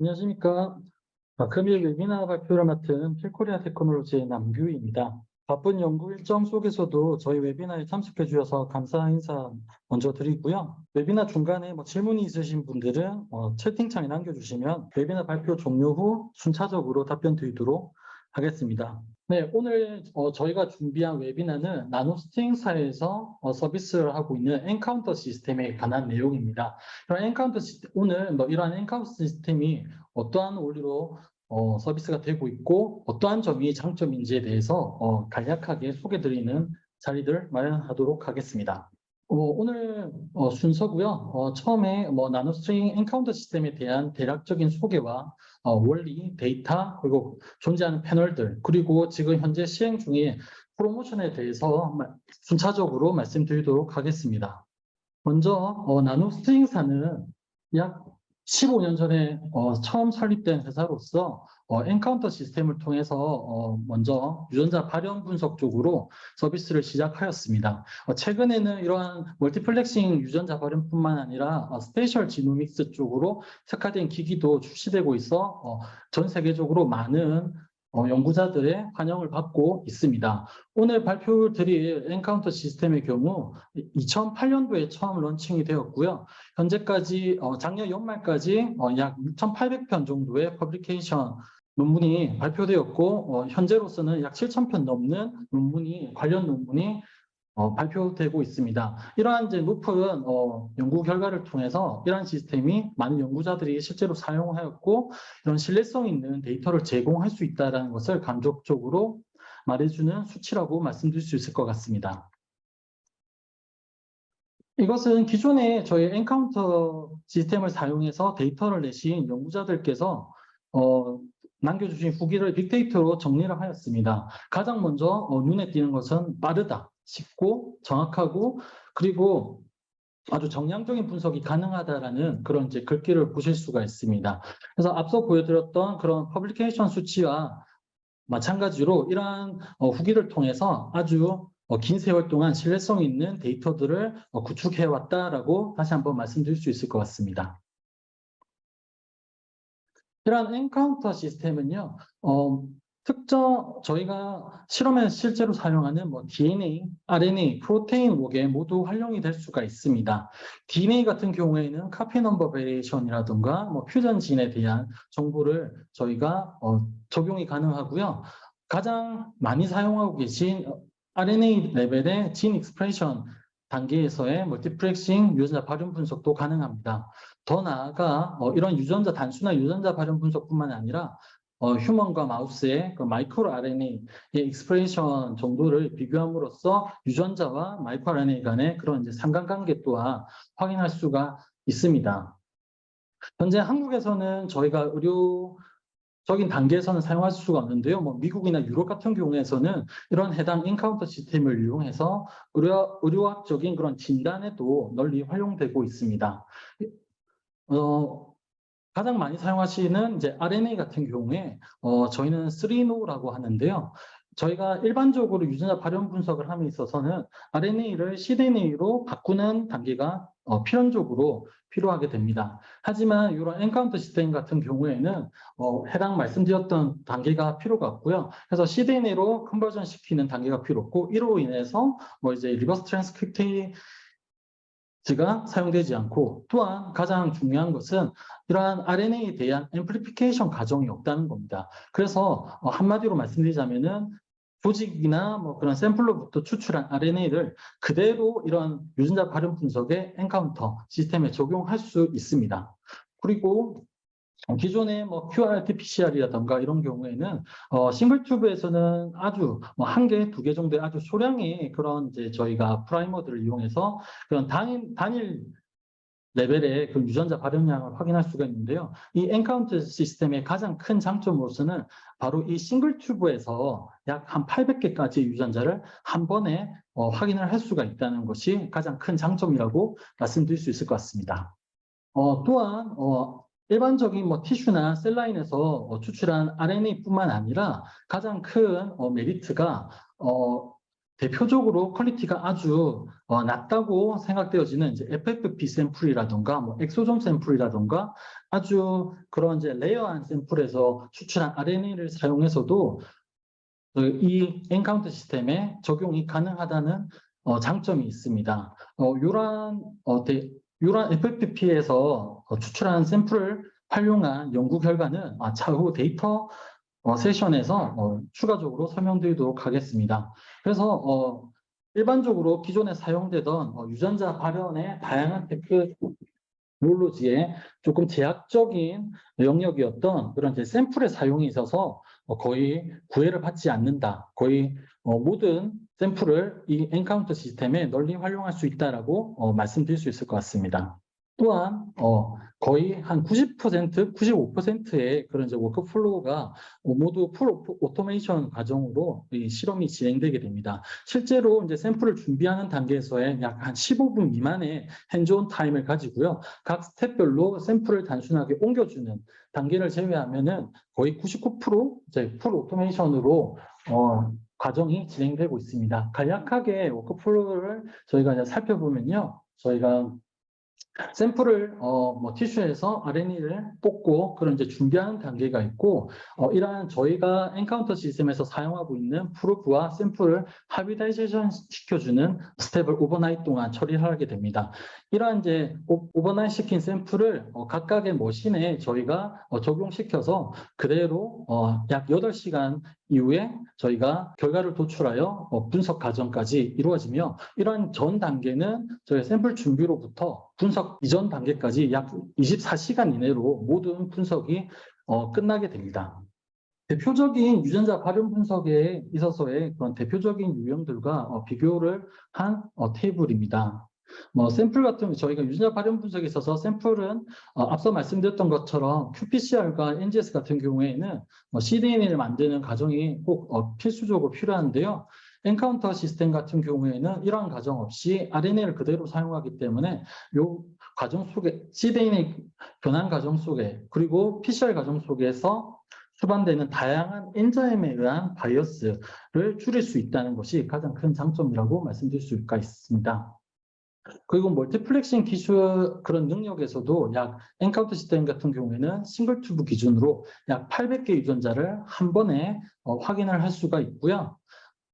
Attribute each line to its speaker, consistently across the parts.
Speaker 1: 안녕하십니까. 아, 금일 웨비나 발표를 맡은 필코리아 테크놀로지의 남규입니다. 바쁜 연구 일정 속에서도 저희 웨비나에 참석해 주셔서 감사 인사 먼저 드리고요. 웨비나 중간에 뭐 질문이 있으신 분들은 어, 채팅창에 남겨주시면 웨비나 발표 종료 후 순차적으로 답변 드리도록 하겠습니다. 네, 오늘 어, 저희가 준비한 웨비나는 나노스팅사에서 어, 서비스를 하고 있는 엔카운터 시스템에 관한 내용입니다. 이런 엔카운터 시스템, 오늘 뭐 이러한 엔카운터 시스템이 어떠한 원리로 어, 서비스가 되고 있고 어떠한 점이 장점인지에 대해서 어, 간략하게 소개드리는 자리들 마련하도록 하겠습니다. 어, 오늘 어, 순서고요. 어, 처음에 뭐 나노스트링 엔카운터 시스템에 대한 대략적인 소개와 어, 원리, 데이터, 그리고 존재하는 패널들, 그리고 지금 현재 시행 중인 프로모션에 대해서 마- 순차적으로 말씀드리도록 하겠습니다. 먼저 어, 나노스트링사는 약 15년 전에 어, 처음 설립된 회사로서 어, 엔카운터 시스템을 통해서 어, 먼저 유전자 발현 분석 쪽으로 서비스를 시작하였습니다. 어, 최근에는 이러한 멀티플렉싱 유전자 발현뿐만 아니라 어, 스페셜 지노믹스 쪽으로 특화된 기기도 출시되고 있어 어, 전 세계적으로 많은 어, 연구자들의 환영을 받고 있습니다. 오늘 발표 드릴 엔카운터 시스템의 경우 2008년도에 처음 런칭이 되었고요. 현재까지 어, 작년 연말까지 어, 약 6,800편 정도의 퍼블리케이션 논문이 발표되었고 어, 현재로서는 약 7,000편 넘는 논문이 관련 논문이 어, 발표되고 있습니다. 이러한 이제 높은 어, 연구 결과를 통해서 이러한 시스템이 많은 연구자들이 실제로 사용하였고 이런 신뢰성 있는 데이터를 제공할 수 있다는 것을 간접적으로 말해주는 수치라고 말씀드릴 수 있을 것 같습니다. 이것은 기존에 저희 엔카운터 시스템을 사용해서 데이터를 내신 연구자들께서 어, 남겨주신 후기를 빅데이터로 정리를 하였습니다. 가장 먼저 어, 눈에 띄는 것은 빠르다, 쉽고 정확하고 그리고 아주 정량적인 분석이 가능하다라는 그런 이제 글귀를 보실 수가 있습니다. 그래서 앞서 보여드렸던 그런 퍼블리케이션 수치와 마찬가지로 이러한 어, 후기를 통해서 아주 어, 긴 세월 동안 신뢰성 있는 데이터들을 어, 구축해 왔다라고 다시 한번 말씀드릴 수 있을 것 같습니다. 이러한 엔카운터 시스템은요, 어, 특정 저희가 실험에서 실제로 사용하는 뭐 DNA, RNA, 프로테인 록에 모두 활용이 될 수가 있습니다. DNA 같은 경우에는 카피 넘버 베리에이션이라든가 뭐 퓨전 진에 대한 정보를 저희가 어, 적용이 가능하고요. 가장 많이 사용하고 계신 어, RNA 레벨의 진 익스프레션 단계에서의 멀티플렉싱 유전자 발현 분석도 가능합니다. 더 나아가 어, 이런 유전자 단순한 유전자 발현 분석뿐만 아니라 어, 휴먼과 마우스의 그 마이크로 RNA의 익스프레션 정도를 비교함으로써 유전자와 마이크로 RNA 간의 그런 이제 상관관계 또한 확인할 수가 있습니다. 현재 한국에서는 저희가 의료 적인 단계에서는 사용할 수가 없는데요. 뭐 미국이나 유럽 같은 경우에서는 이런 해당 인카운터 시스템을 이용해서 의료, 의료학적인 그런 진단에도 널리 활용되고 있습니다. 어, 가장 많이 사용하시는 이제 RNA 같은 경우에 어, 저희는 3노라고 하는데요. 저희가 일반적으로 유전자 발현 분석을 함에 있어서는 RNA를 cDNA로 바꾸는 단계가 어, 필연적으로 필요하게 됩니다. 하지만 이런 엔카운터 시스템 같은 경우에는 어, 해당 말씀드렸던 단계가 필요가 없고요. 그래서 cDNA로 컨버전 시키는 단계가 필요 없고 이로 인해서 뭐 이제 리버스 트랜스크립테이 가 사용되지 않고 또한 가장 중요한 것은 이러한 RNA에 대한 앰플리피케이션 과정이 없다는 겁니다. 그래서 어, 한마디로 말씀드리자면은 조직이나 뭐 그런 샘플로부터 추출한 RNA를 그대로 이런 유전자 발현 분석의 엔카운터 시스템에 적용할 수 있습니다. 그리고 어, 기존의 뭐 QRT-PCR이라던가 이런 경우에는 어, 싱글 튜브에서는 아주 뭐 한 개, 두 개 정도의 아주 소량의 그런 이제 저희가 프라이머들을 이용해서 그런 단일, 단일 레벨의 그 유전자 발현량을 확인할 수가 있는데요. 이 엔카운트 시스템의 가장 큰 장점으로서는 바로 이 싱글 튜브에서 약 한 800개까지 유전자를 한 번에 어, 확인을 할 수가 있다는 것이 가장 큰 장점이라고 말씀드릴 수 있을 것 같습니다. 어, 또한 어, 일반적인 뭐 티슈나 셀라인에서 어, 추출한 RNA뿐만 아니라 가장 큰 어, 메리트가 어, 대표적으로 퀄리티가 아주 어, 낮다고 생각되어지는 이제 FFP 샘플이라던가 뭐 엑소점 샘플이라던가 아주 그런 이제 레어한 샘플에서 추출한 RNA를 사용해서도 그이 엔카운터 시스템에 적용이 가능하다는 어, 장점이 있습니다. 어, 이러한 어, 대- 이러한 FFP에서 추출한 샘플을 활용한 연구 결과는 아, 차후 데이터 어, 세션에서 어, 추가적으로 설명드리도록 하겠습니다. 그래서 어, 일반적으로 기존에 사용되던 어, 유전자 발현의 다양한 테크놀로지에 조금 제약적인 영역이었던 그런 샘플의 사용이 있어서 어, 거의 구애를 받지 않는다. 거의 어, 모든 샘플을 이 엔카운터 시스템에 널리 활용할 수 있다라고 어, 말씀드릴 수 있을 것 같습니다. 또한 어, 거의 한 90%, 95%의 그런 이제 워크플로우가 어, 모두 풀 오- 오토메이션 과정으로 이 실험이 진행되게 됩니다. 실제로 이제 샘플을 준비하는 단계에서의 약 한 15분 미만의 핸즈온 타임을 가지고요. 각 스텝별로 샘플을 단순하게 옮겨주는 단계를 제외하면은 거의 99% 이제 풀 오토메이션으로 어, 과정이 진행되고 있습니다. 간략하게 워크플로우를 저희가 이제 살펴보면요. 저희가 샘플을 어, 뭐 티슈에서 RNA를 뽑고 그런 이제 준비하는 단계가 있고 어, 이러한 저희가 엔카운터 시스템에서 사용하고 있는 프로브와 샘플을 하비다이제이션 시켜주는 스텝을 오버나잇 동안 처리를 하게 됩니다. 이러한 이제 오- 오버나잇 시킨 샘플을 어, 각각의 머신에 저희가 어, 적용시켜서 그대로 어, 약 8시간 이후에 저희가 결과를 도출하여 어, 분석 과정까지 이루어지며 이러한 전 단계는 저희 샘플 준비로부터 분석 이전 단계까지 약 24시간 이내로 모든 분석이 어, 끝나게 됩니다. 대표적인 유전자 발현 분석에 있어서의 그런 대표적인 유형들과 어, 비교를 한 어, 테이블입니다. 뭐 샘플 같은 저희가 유전자 발현 분석에 있어서 샘플은 어, 앞서 말씀드렸던 것처럼 qPCR과 NGS 같은 경우에는 뭐 cDNA를 만드는 과정이 꼭 어, 필수적으로 필요한데요. 엔카운터 시스템 같은 경우에는 이러한 과정 없이 RNA를 그대로 사용하기 때문에 이 과정 속에 cDNA 변환 과정 속에 그리고 PCR 과정 속에서 수반되는 다양한 엔자임에 의한 바이어스를 줄일 수 있다는 것이 가장 큰 장점이라고 말씀드릴 수가 있습니다. 그리고 멀티플렉싱 기술 그런 능력에서도 약 엔카운터 시스템 같은 경우에는 싱글 튜브 기준으로 약 800개 유전자를 한 번에 어, 확인을 할 수가 있고요.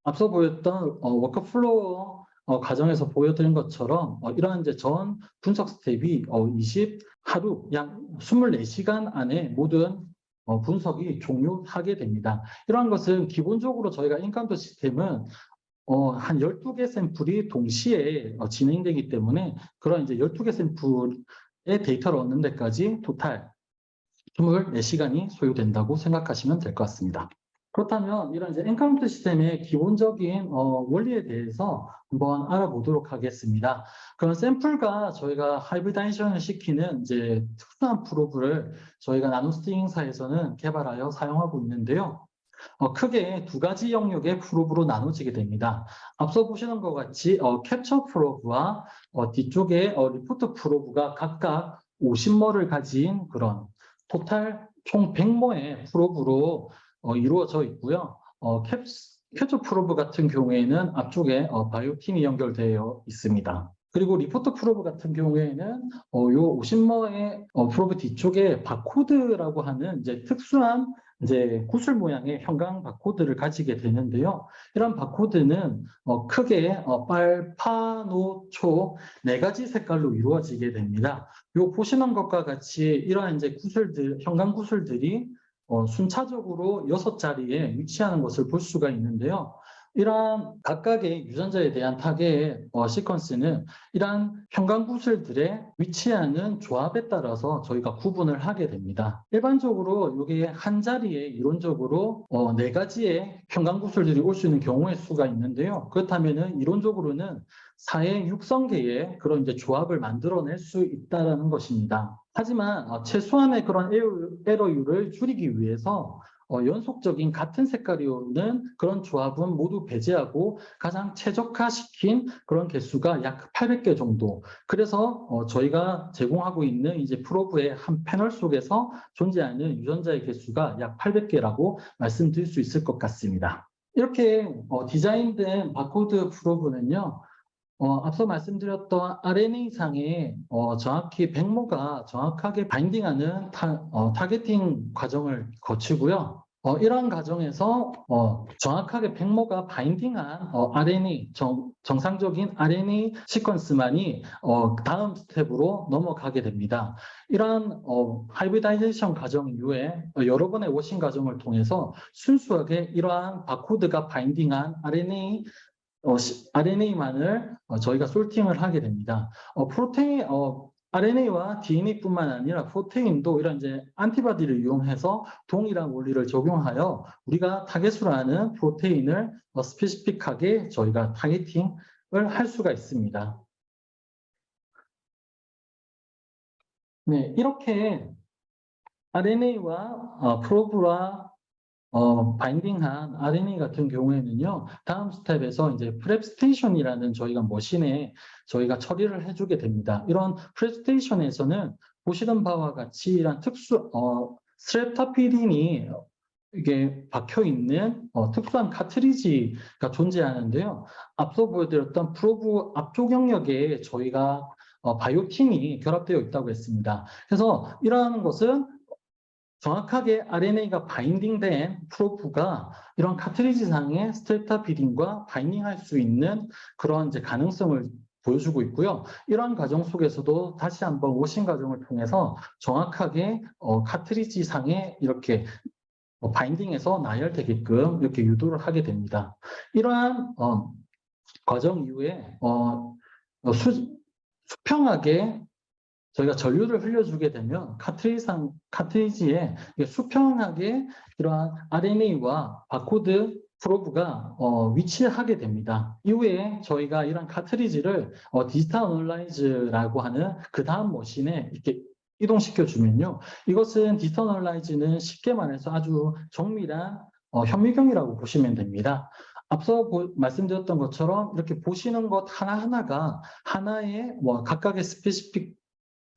Speaker 1: 앞서 보였던 어, 워크플로우 어, 과정에서 보여드린 것처럼 어, 이러한 이제 전 분석 스텝이 어, 20 하루 약 24시간 안에 모든 어, 분석이 종료하게 됩니다. 이러한 것은 기본적으로 저희가 인카운터 시스템은 어, 한 12개 샘플이 동시에 어, 진행되기 때문에 그런 이제 12개 샘플의 데이터를 얻는 데까지 토탈 24시간이 소요된다고 생각하시면 될 것 같습니다. 그렇다면 이런 이제 엔카운터 시스템의 기본적인 어, 원리에 대해서 한번 알아보도록 하겠습니다. 그런 샘플과 저희가 하이브리다이션을 시키는 이제 특수한 프로브를 저희가 나노스팅사에서는 개발하여 사용하고 있는데요. 어, 크게 두 가지 영역의 프로브로 나눠지게 됩니다. 앞서 보시는 것 같이 어, 캡처 프로브와 어, 뒤쪽에 어, 리포트 프로브가 각각 50머를 가진 그런 토탈 총 100머의 프로브로 어, 이루어져 있고요. 어, 캡, 캡처 프로브 같은 경우에는 앞쪽에 어, 바이오틴이 연결되어 있습니다. 그리고 리포터 프로브 같은 경우에는 어, 요 50머의 어, 프로브 뒤쪽에 바코드라고 하는 이제 특수한 이제 구슬 모양의 형광 바코드를 가지게 되는데요. 이런 바코드는 어, 크게 어, 빨 파, 노, 초 네 가지 색깔로 이루어지게 됩니다. 요 보시는 것과 같이 이러한 이제 구슬들, 형광 구슬들이 어, 순차적으로 여섯 자리에 위치하는 것을 볼 수가 있는데요. 이러한 각각의 유전자에 대한 타겟의 어, 시퀀스는 이러한 형광구슬들의 위치하는 조합에 따라서 저희가 구분을 하게 됩니다. 일반적으로 이게 한 자리에 이론적으로 어, 네 가지의 형광구슬들이 올 수 있는 경우의 수가 있는데요. 그렇다면은 이론적으로는 4의 6성계의 그런 이제 조합을 만들어낼 수 있다는 것입니다. 하지만 어, 최소한의 그런 에러- 에러율을 줄이기 위해서 어, 연속적인 같은 색깔이 오는 그런 조합은 모두 배제하고 가장 최적화시킨 그런 개수가 약 800개 정도. 그래서 어, 저희가 제공하고 있는 이제 프로브의 한 패널 속에서 존재하는 유전자의 개수가 약 800개라고 말씀드릴 수 있을 것 같습니다. 이렇게 어, 디자인된 바코드 프로브는요. 어, 앞서 말씀드렸던 RNA상에 어, 정확히 백모가 정확하게 바인딩하는 타, 어, 타겟팅 과정을 거치고요. 어, 이러한 과정에서 어, 정확하게 백모가 바인딩한 어, RNA, 정, 정상적인 RNA 시퀀스만이 어, 다음 스텝으로 넘어가게 됩니다. 이러한 어, 하이브리다이제이션 과정 이후에 어, 여러 번의 워싱 과정을 통해서 순수하게 이러한 바코드가 바인딩한 RNA RNA만을 어, 저희가 솔팅을 하게 됩니다. 어, 프로테인, 어, RNA와 DNA뿐만 아니라 프로테인도 이런 이제 안티바디를 이용해서 동일한 원리를 적용하여 우리가 타겟으로 하는 프로테인을 어, 스페시픽하게 저희가 타겟팅을 할 수가 있습니다. 네, 이렇게 RNA와 어, 프로브와 어, 바인딩한 RNA 같은 경우에는요, 다음 스텝에서 이제 프랩스테이션이라는 저희가 머신에 저희가 처리를 해주게 됩니다. 이런 프랩스테이션에서는 보시던 바와 같이 이런 특수, 어, 스트랩타피딘이 이게 박혀 있는 어, 특수한 카트리지가 존재하는데요. 앞서 보여드렸던 프로브 앞쪽 영역에 저희가 어, 바이오틴이 결합되어 있다고 했습니다. 그래서 이러한 것은 정확하게 RNA가 바인딩된 프로브가 이런 카트리지상의 스트레타피딘과 바인딩할 수 있는 그런 이제 가능성을 보여주고 있고요. 이러한 과정 속에서도 다시 한번 워싱 과정을 통해서 정확하게 어, 카트리지 상에 이렇게 어, 바인딩해서 나열되게끔 이렇게 유도를 하게 됩니다. 이러한 어, 과정 이후에 어, 어, 수, 수평하게 저희가 전류를 흘려주게 되면 카트리지상, 카트리지에 수평하게 이러한 RNA와 바코드 프로브가 어, 위치하게 됩니다. 이후에 저희가 이런 카트리지를 어, 디지털 어널라이즈라고 하는 그 다음 머신에 이렇게 이동시켜 주면요. 이것은 디지털 어널라이즈는 쉽게 말해서 아주 정밀한 어, 현미경이라고 보시면 됩니다. 앞서 보- 말씀드렸던 것처럼 이렇게 보시는 것 하나하나가 하나의 뭐 각각의 스페시픽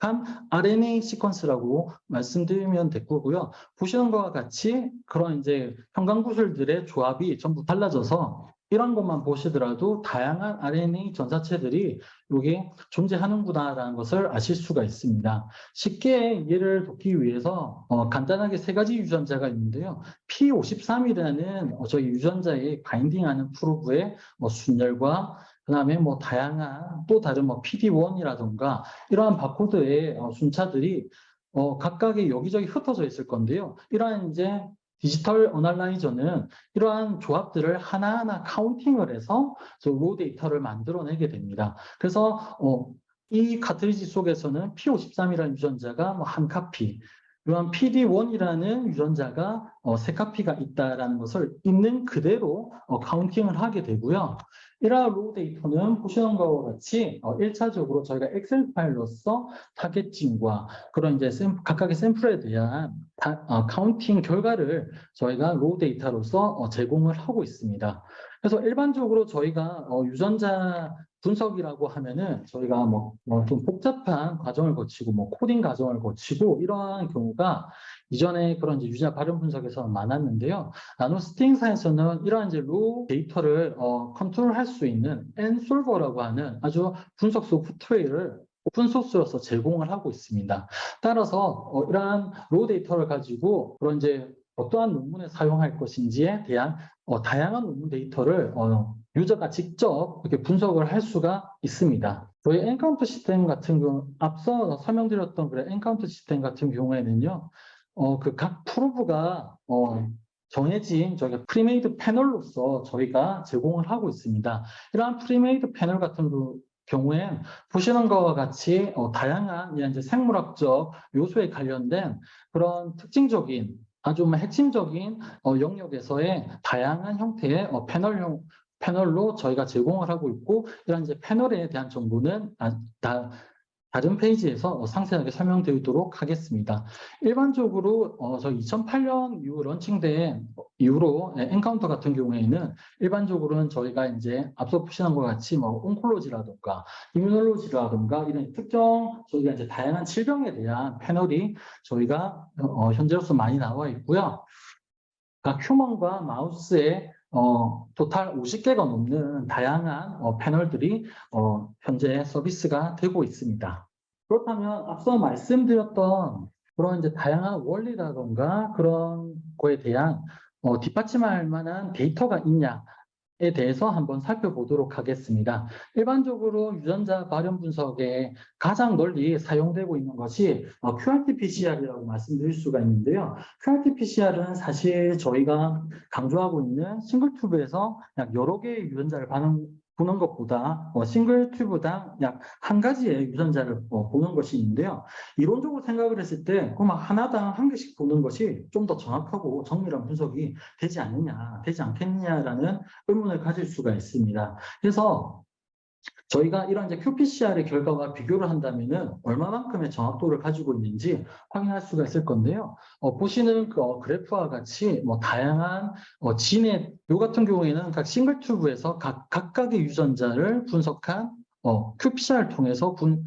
Speaker 1: 한 RNA 시퀀스라고 말씀드리면 될 거고요. 보시는 것과 같이 그런 이제 형광구슬들의 조합이 전부 달라져서 이런 것만 보시더라도 다양한 RNA 전사체들이 여기 존재하는구나라는 것을 아실 수가 있습니다. 쉽게 이해를 돕기 위해서 어, 간단하게 세 가지 유전자가 있는데요. P53이라는 어, 저희 유전자에 바인딩하는 프로브의 뭐 순열과 그 다음에 뭐 다양한 또 다른 뭐 PD1이라던가 이러한 바코드의 어, 순차들이 어, 각각의 여기저기 흩어져 있을 건데요. 이러한 이제 디지털 어널라이저는 이러한 조합들을 하나하나 카운팅을 해서 로 데이터를 만들어내게 됩니다. 그래서 어, 이 카트리지 속에서는 P53이라는 유전자가 뭐 한 카피, 이러한 PD1이라는 유전자가 어, 세 카피가 있다라는 것을 있는 그대로 어, 카운팅을 하게 되고요. 이러한 로우 데이터는 보시는 것과 같이 어, 1차적으로 저희가 엑셀 파일로서 타겟팅과 그런 이제 샘- 각각의 샘플에 대한 다- 어, 카운팅 결과를 저희가 로우 데이터로서 어, 제공을 하고 있습니다. 그래서 일반적으로 저희가 어, 유전자 분석이라고 하면은 저희가 뭐 좀 복잡한 과정을 거치고 뭐 코딩 과정을 거치고 이러한 경우가 이전에 그런 이제 유전자 발음 분석에서 많았는데요. 나노 스팅사에서는 이러한 이제 로우 데이터를 어, 컨트롤할 수 있는 엔솔버라고 하는 아주 분석 소프트웨어를 오픈 소스로서 제공을 하고 있습니다. 따라서 어, 이러한 로우 데이터를 가지고 그런 이제 어떠한 논문에 사용할 것인지에 대한 어, 다양한 논문 데이터를 어, 유저가 직접 이렇게 분석을 할 수가 있습니다. 저희 엔카운터 시스템 같은 경우 앞서 설명드렸던 그런 엔카운터 시스템 같은 경우에는요, 어, 그 각 프로브가 어, 정해진 저희가 프리메이드 패널로서 저희가 제공을 하고 있습니다. 이러한 프리메이드 패널 같은 그 경우엔 보시는 것과 같이 어, 다양한 이제 생물학적 요소에 관련된 그런 특징적인 아주 뭐 핵심적인 어, 영역에서의 다양한 형태의 어, 패널형 패널로 저희가 제공을 하고 있고 이런 이제 패널에 대한 정보는 아, 다, 다른 페이지에서 어, 상세하게 설명드리도록 하겠습니다. 일반적으로 어, 저 2008년 이후 런칭된 이후로 예, 엔카운터 같은 경우에는 일반적으로는 저희가 이제 앞서 보시는 것 같이 뭐 온콜로지라든가 이뮤놀로지라든가 이런 특정 저희가 이제 다양한 질병에 대한 패널이 저희가 어, 현재로서 많이 나와 있고요. 그러니까 휴먼과 마우스의 어, 토탈 50개가 넘는 다양한 어, 패널들이 어, 현재 서비스가 되고 있습니다. 그렇다면 앞서 말씀드렸던 그런 이제 다양한 원리라던가 그런 거에 대한 어, 뒷받침할 만한 데이터가 있냐 에 대해서 한번 살펴보도록 하겠습니다. 일반적으로 유전자 발현 분석에 가장 널리 사용되고 있는 것이 어, QRT-PCR이라고 말씀드릴 수가 있는데요. QRT-PCR은 사실 저희가 강조하고 있는 싱글 튜브에서 약 여러 개의 유전자를 반응, 보는 것보다 어, 싱글 튜브당 약 한 가지의 유전자를 어, 보는 것이 있는데요. 이론적으로 생각을 했을 때 그럼 하나당 한 개씩 보는 것이 좀 더 정확하고 정밀한 분석이 되지 않느냐, 되지 않겠느냐라는 의문을 가질 수가 있습니다. 그래서 저희가 이런 이제 qPCR의 결과와 비교를 한다면은 얼마만큼의 정확도를 가지고 있는지 확인할 수가 있을 건데요. 어, 보시는 그 어, 그래프와 같이 뭐 다양한 어, 진의 요 같은 경우에는 각 싱글 튜브에서 각 각각의 유전자를 분석한 어, qPCR을 통해서 분,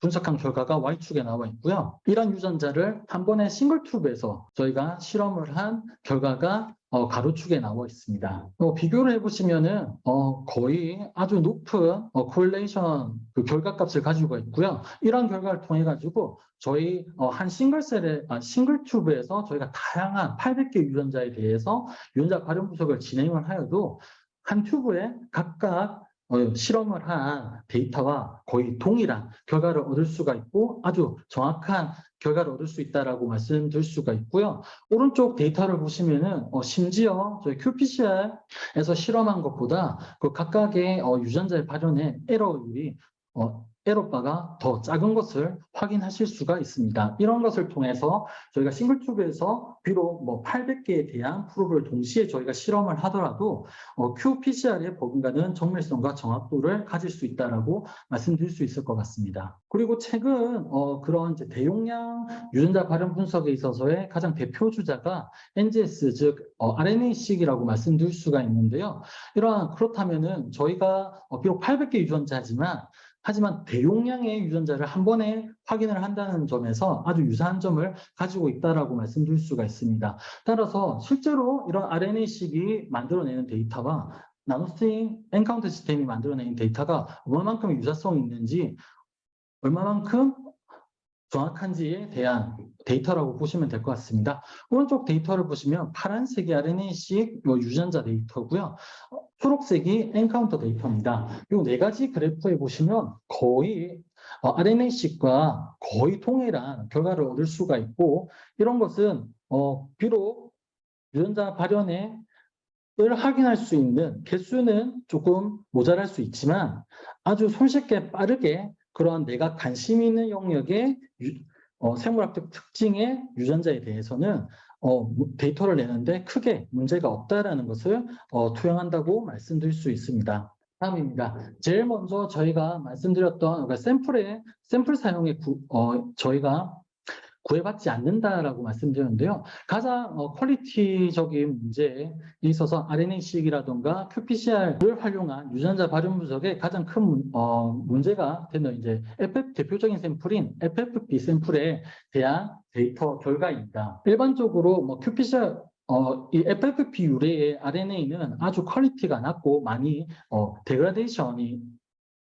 Speaker 1: 분석한 결과가 Y축에 나와 있고요. 이런 유전자를 한 번에 싱글 튜브에서 저희가 실험을 한 결과가 어, 가로축에 나와 있습니다. 어, 비교를 해보시면은 어, 거의 아주 높은 어, 콜레이션 그 결과값을 가지고 있고요. 이런 결과를 통해 가지고 저희 어, 한 싱글셀의 아, 싱글 튜브에서 저희가 다양한 800개 유전자에 대해서 유전자 발현 분석을 진행을 하여도 한 튜브에 각각 어, 실험을 한 데이터와 거의 동일한 결과를 얻을 수가 있고 아주 정확한 결과를 얻을 수 있다라고 말씀드릴 수가 있고요. 오른쪽 데이터를 보시면은 어, 심지어 저희 qPCR에서 실험한 것보다 그 각각의 어, 유전자의 발현의 에러율이 어, 에러바가 더 작은 것을 확인하실 수가 있습니다. 이런 것을 통해서 저희가 싱글튜브에서 비록 뭐 800개에 대한 프로브를 동시에 저희가 실험을 하더라도 어, qPCR의 버금가는 정밀성과 정확도를 가질 수 있다라고 말씀드릴 수 있을 것 같습니다. 그리고 최근 어, 그런 이제 대용량 유전자 발현 분석에 있어서의 가장 대표 주자가 NGS 즉 어, RNA-seq이라고 말씀드릴 수가 있는데요. 이러한 그렇다면은 저희가 어, 비록 800개 유전자지만 하지만 대용량의 유전자를 한 번에 확인을 한다는 점에서 아주 유사한 점을 가지고 있다라고 말씀드릴 수가 있습니다. 따라서 실제로 이런 RNA-seq이 만들어내는 데이터와 나노스트링 엔카운터 시스템이 만들어내는 데이터가 얼마만큼 유사성이 있는지 얼마만큼 정확한지에 대한 데이터라고 보시면 될 것 같습니다. 오른쪽 데이터를 보시면 파란색이 RNA-seq 유전자 데이터고요. 어, 초록색이 엔카운터 데이터입니다. 이 네 가지 그래프에 보시면 거의 어, RNA-seq과 거의 동일한 결과를 얻을 수가 있고 이런 것은 어, 비록 유전자 발현에 을 확인할 수 있는 개수는 조금 모자랄 수 있지만 아주 손쉽게 빠르게 그런 내가 관심 있는 영역의 유, 어, 생물학적 특징의 유전자에 대해서는 어, 데이터를 내는데 크게 문제가 없다라는 것을 어, 투영한다고 말씀드릴 수 있습니다. 다음입니다. 제일 먼저 저희가 말씀드렸던 그러니까 샘플의 샘플 사용에 구, 어, 저희가 구애받지 않는다라고 말씀드렸는데요. 가장 어, 퀄리티적인 문제에 있어서 RNA-seq이라든가 qPCR을 활용한 유전자 발현 분석의 가장 큰 문, 어, 문제가 되는 이제 FF 대표적인 샘플인 FFP 샘플에 대한 데이터 결과입니다. 일반적으로 뭐 qPCR 어, 이 FFP 유래의 RNA는 아주 퀄리티가 낮고 많이 어, 데그라데이션이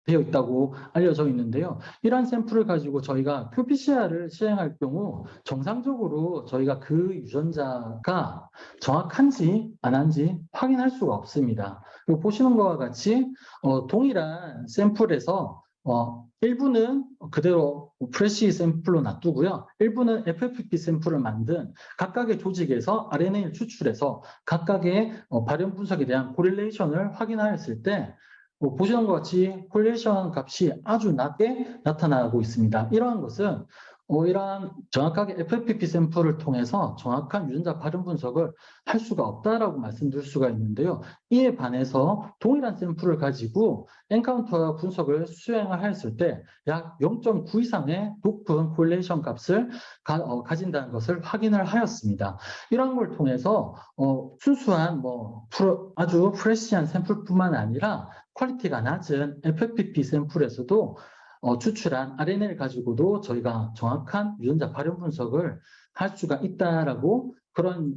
Speaker 1: 되어 있다고 알려져 있는데요. 이러한 샘플을 가지고 저희가 qPCR을 시행할 경우 정상적으로 저희가 그 유전자가 정확한지 안 한지 확인할 수가 없습니다. 보시는 것과 같이 어, 동일한 샘플에서 어, 일부는 그대로 프레시 샘플로 놔두고요. 일부는 FFP 샘플을 만든 각각의 조직에서 RNA를 추출해서 각각의 어, 발현 분석에 대한 코릴레이션을 확인하였을 때 뭐 보시는 것 같이 콜레이션 값이 아주 낮게 나타나고 있습니다. 이러한 것은 어, 이러한 정확하게 FFP 샘플을 통해서 정확한 유전자 발현 분석을 할 수가 없다라고 말씀드릴 수가 있는데요. 이에 반해서 동일한 샘플을 가지고 엔카운터 분석을 수행을 했을 때 약 0.9 이상의 높은 콜레이션 값을 가, 어, 진다는 것을 확인을 하였습니다. 이런 걸 통해서 어, 순수한 뭐 프로, 아주 프레시한 샘플뿐만 아니라 퀄리티가 낮은 FFP 샘플에서도 어, 추출한 RNA를 가지고도 저희가 정확한 유전자 발현 분석을 할 수가 있다라고 그런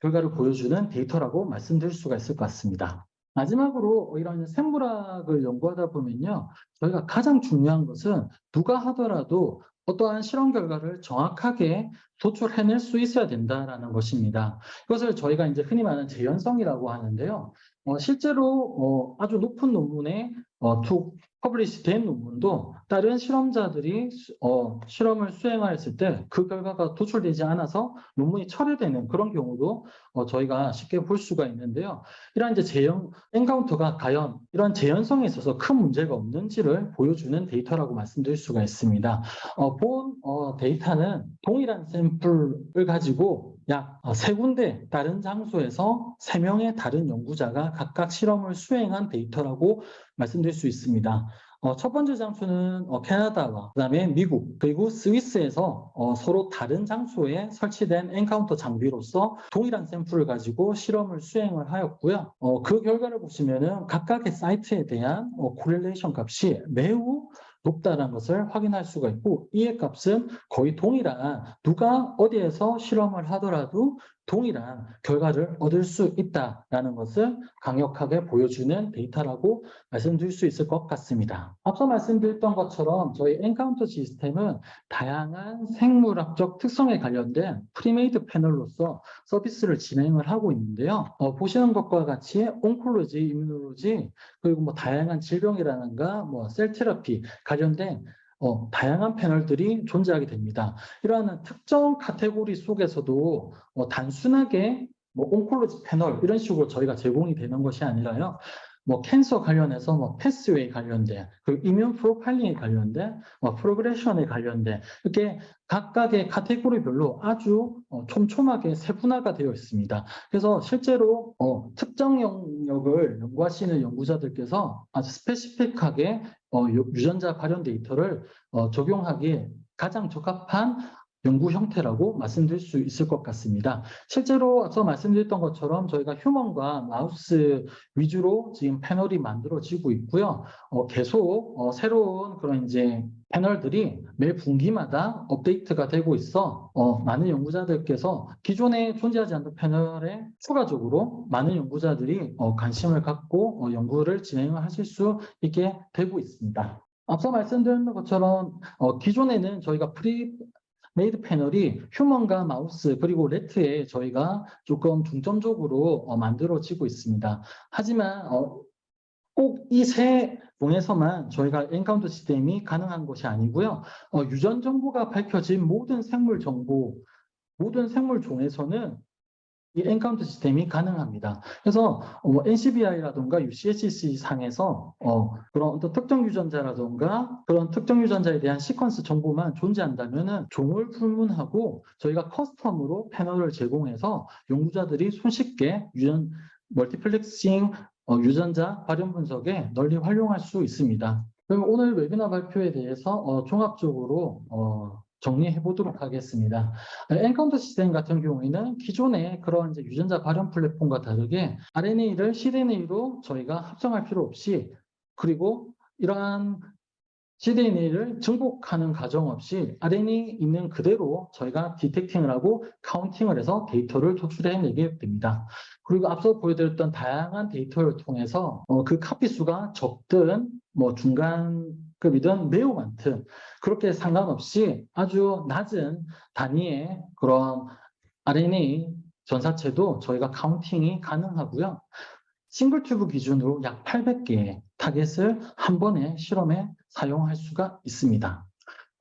Speaker 1: 결과를 보여주는 데이터라고 말씀드릴 수가 있을 것 같습니다. 마지막으로 이런 생물학을 연구하다 보면요. 저희가 가장 중요한 것은 누가 하더라도 어떠한 실험 결과를 정확하게 도출해낼 수 있어야 된다라는 것입니다. 이것을 저희가 이제 흔히 말하는 재현성이라고 하는데요. 어, 실제로 어, 아주 높은 논문에 어, 투 퍼블리시된 논문도 다른 실험자들이 수- 어, 실험을 수행하였을 때 그 결과가 도출되지 않아서 논문이 철회되는 그런 경우도 어, 저희가 쉽게 볼 수가 있는데요. 이러한 이제 재현 엔카운터가 과연 이런 재현성에 있어서 큰 문제가 없는지를 보여주는 데이터라고 말씀드릴 수가 있습니다. 어, 본 어, 데이터는 동일한 샘플을 가지고 약 어, 세 군데 다른 장소에서 세 명의 다른 연구자가 각각 실험을 수행한 데이터라고 말씀드릴 수 있습니다. 어, 첫 번째 장소는 어, 캐나다와 그다음에 미국 그리고 스위스에서 어, 서로 다른 장소에 설치된 엔카운터 장비로서 동일한 샘플을 가지고 실험을 수행을 하였고요. 어, 그 결과를 보시면은 각각의 사이트에 대한 어, 코릴레이션 값이 매우 높다는 것을 확인할 수가 있고 이의 값은 거의 동일한 누가 어디에서 실험을 하더라도 동일한 결과를 얻을 수 있다라는 것을 강력하게 보여주는 데이터라고 말씀드릴 수 있을 것 같습니다. 앞서 말씀드렸던 것처럼 저희 엔카운터 시스템은 다양한 생물학적 특성에 관련된 프리메이드 패널로서 서비스를 진행을 하고 있는데요. 어, 보시는 것과 같이 온콜로지, 이뮤놀로지, 그리고 뭐 다양한 질병이라든가 뭐 셀 테라피 관련된 어, 다양한 패널들이 존재하게 됩니다. 이러한 특정 카테고리 속에서도 어, 단순하게 뭐 온콜로지 패널 이런 식으로 저희가 제공이 되는 것이 아니라요. 뭐 캔서 관련해서 뭐 패스웨이 관련된 그리고 이뮨 프로파일링에 관련된 뭐 프로그레션에 관련된 이렇게 각각의 카테고리별로 아주 어, 촘촘하게 세분화가 되어 있습니다. 그래서 실제로 어, 특정 영역을 연구하시는 연구자들께서 아주 스페시픽하게 어, 유- 유전자 발현 데이터를 어, 적용하기에 가장 적합한 연구 형태라고 말씀드릴 수 있을 것 같습니다. 실제로 앞서 말씀드렸던 것처럼 저희가 휴먼과 마우스 위주로 지금 패널이 만들어지고 있고요. 어, 계속 어, 새로운 그런 이제 패널들이 매 분기마다 업데이트가 되고 있어 어, 많은 연구자들께서 기존에 존재하지 않던 패널에 추가적으로 많은 연구자들이 어, 관심을 갖고 어, 연구를 진행을 하실 수 있게 되고 있습니다. 앞서 말씀드린 것처럼 어, 기존에는 저희가 프리 메이드 패널이 휴먼과 마우스 그리고 레트에 저희가 조금 중점적으로 어, 만들어지고 있습니다. 하지만 어, 꼭이세 종에서만 저희가 엔카운터 시스템이 가능한 것이 아니고요. 어, 유전 정보가 밝혀진 모든 생물 정보, 모든 생물 종에서는 이 엔카운터 시스템이 가능합니다. 그래서 어, NCBI라든가 UCSC 상에서 어, 그런 어떤 특정 유전자라든가 그런 특정 유전자에 대한 시퀀스 정보만 존재한다면은 종을 불문하고 저희가 커스텀으로 패널을 제공해서 연구자들이 손쉽게 유전 멀티플렉싱 어, 유전자 발현 분석에 널리 활용할 수 있습니다. 그럼 오늘 웨비나 발표에 대해서 어, 종합적으로 어, 정리해 보도록 하겠습니다. 엔카운터 시스템 같은 경우에는 기존의 그런 이제 유전자 발현 플랫폼과 다르게 RNA를 cDNA로 저희가 합성할 필요 없이 그리고 이러한 cDNA를 증복하는 과정 없이 RNA 있는 그대로 저희가 디텍팅을 하고 카운팅을 해서 데이터를 도출해내게 됩니다. 그리고 앞서 보여드렸던 다양한 데이터를 통해서 어, 그 카피 수가 적든 뭐 중간 급이든 매우 많든 그렇게 상관없이 아주 낮은 단위의 그런 RNA 전사체도 저희가 카운팅이 가능하고요. 싱글 튜브 기준으로 약 800개의 타겟을 한 번에 실험에 사용할 수가 있습니다.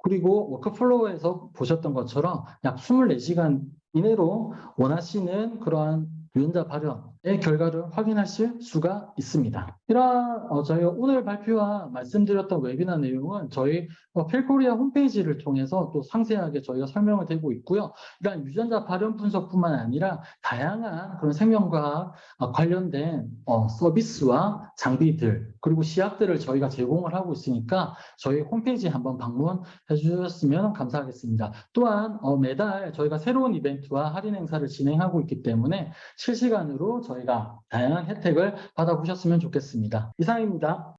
Speaker 1: 그리고 워크플로우에서 보셨던 것처럼 약 24시간 이내로 원하시는 그러한 유전자 발현의 결과를 확인하실 수가 있습니다. 이러한 어, 저희가 오늘 발표와 말씀드렸던 웨비나 내용은 저희 어, 필코리아 홈페이지를 통해서 또 상세하게 저희가 설명을 드리고 있고요. 이러한 유전자 발현 분석뿐만 아니라 다양한 그런 생명과학 어, 관련된 어, 서비스와 장비들 그리고 시약들을 저희가 제공을 하고 있으니까 저희 홈페이지 한번 방문해 주셨으면 감사하겠습니다. 또한 어, 매달 저희가 새로운 이벤트와 할인 행사를 진행하고 있기 때문에 실시간으로 저희가 다양한 혜택을 받아보셨으면 좋겠습니다. 이상입니다.